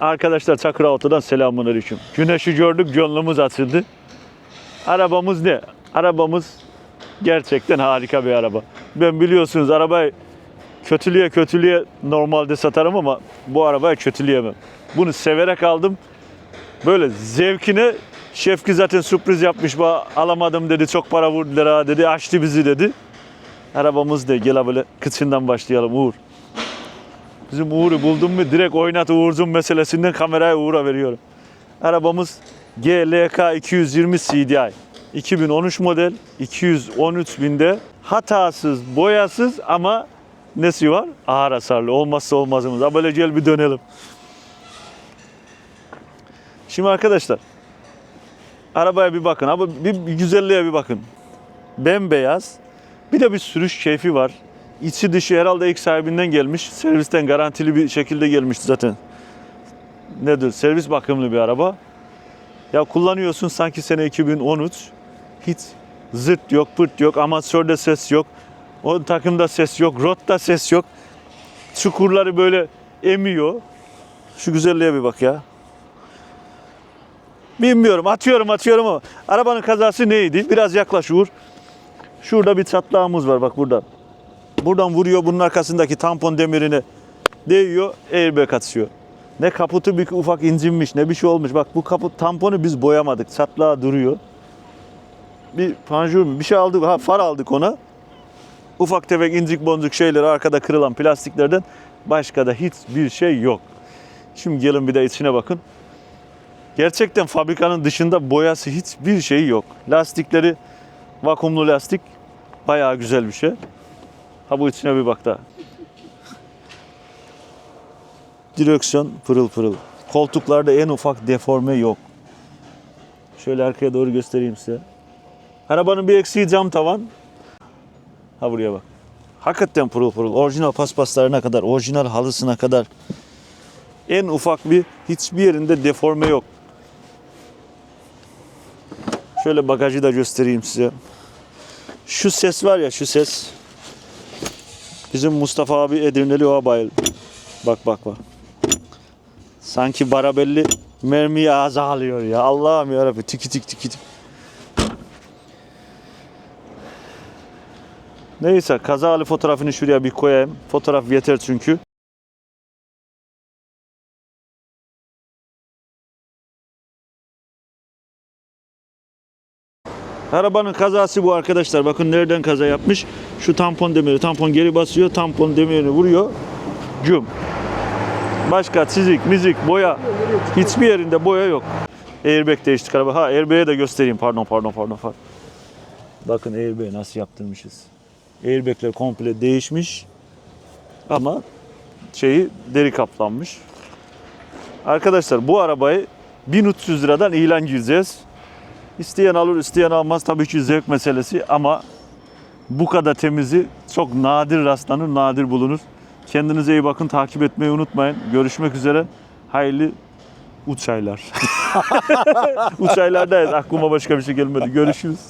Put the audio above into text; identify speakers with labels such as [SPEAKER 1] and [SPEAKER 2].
[SPEAKER 1] Arkadaşlar Çakıraltı'dan selamun aleyküm. Güneşi gördük, gönlümüz açıldı. Arabamız ne? Arabamız gerçekten harika bir araba. Ben biliyorsunuz arabayı kötülüğe kötülüğe normalde satarım ama bu arabayı kötüleyemem. Bunu severek aldım. Böyle zevkine Şefki zaten sürpriz yapmış. Alamadım dedi. Çok para vurdular ha dedi. Açtı bizi dedi. Arabamız da gel böyle kıçından başlayalım Uğur. Bizim Uğur'u buldum mu direkt oynat Uğur'cum meselesinden kamerayı Uğur'a veriyorum. Arabamız GLK 220 CDI. 2013 model 213 binde hatasız, boyasız ama nesi var? Ağır hasarlı. Olmazsa olmazımız. Böyle gel bir dönelim. Şimdi arkadaşlar arabaya bir bakın. Bir, bir güzelliğe bir bakın. Bembeyaz. Bir de bir sürüş keyfi var. İçi dışı herhalde ilk sahibinden gelmiş. Servisten garantili bir şekilde gelmişti zaten. Nedir? Servis bakımlı bir araba. Ya kullanıyorsun sanki sene 2013. Hiç zırt yok, pırt yok, amatörde ses yok. O takımda ses yok, rotta ses yok. Çukurları böyle emiyor. Şu güzelliğe bir bak ya. Bilmiyorum, atıyorum atıyorum ama arabanın kazası neydi? Biraz yaklaş Uğur. Şurada bir çatlağımız var bak burada. Buradan vuruyor bunun arkasındaki tampon demirine değiyor, airbag atıyor. Ne kaputu bir ufak incinmiş ne bir şey olmuş. Bak bu kaput tamponu biz boyamadık. Çatlağı duruyor. Bir panjur? Bir şey aldık. Ha far aldık ona. Ufak tefek incik boncuk şeyler arkada kırılan plastiklerden başka da hiçbir şey yok. Şimdi gelin bir de içine bakın. Gerçekten fabrikanın dışında boyası hiçbir şey yok. Lastikleri vakumlu lastik. Bayağı güzel bir şey. Ha bu içine bir bak daha. Direksiyon pırıl pırıl. Koltuklarda en ufak deforme yok. Şöyle arkaya doğru göstereyim size. Arabanın bir eksiği cam tavan. Ha buraya bak. Hakikaten pırıl pırıl. Orijinal paspaslarına kadar, orijinal halısına kadar. En ufak bir hiçbir yerinde deforme yok. Şöyle bagajı da göstereyim size. Şu ses var ya şu ses. Bizim Mustafa abi Edirneli o bayıl. Bak bak bak. Sanki Barabelli mermiyi ağza alıyor ya. Allah'ım yarabbim tiki tik tiki tik. Neyse kazalı fotoğrafını şuraya bir koyayım. Fotoğraf yeter çünkü. Arabanın kazası bu arkadaşlar. Bakın nereden kaza yapmış. Şu tampon demiri. Tampon geri basıyor. Tampon demirini vuruyor. Güm. Başka çizik, mizik, boya. Hiçbir yerinde boya yok. Airbag değiştik araba. Ha airbag'e de göstereyim. Pardon pardon pardon. pardon. Bakın airbag'i nasıl yaptırmışız. Airbag'ler komple değişmiş. Ama şeyi deri kaplanmış. Arkadaşlar bu arabayı 1300 liradan ilan gireceğiz. İsteyen alır, isteyen almaz. Tabii ki zevk meselesi ama bu kadar temizi çok nadir rastlanır, nadir bulunur. Kendinize iyi bakın, takip etmeyi unutmayın. Görüşmek üzere. Hayırlı uçaylar. Uçaylardayız. Aklıma başka bir şey gelmedi. Görüşürüz.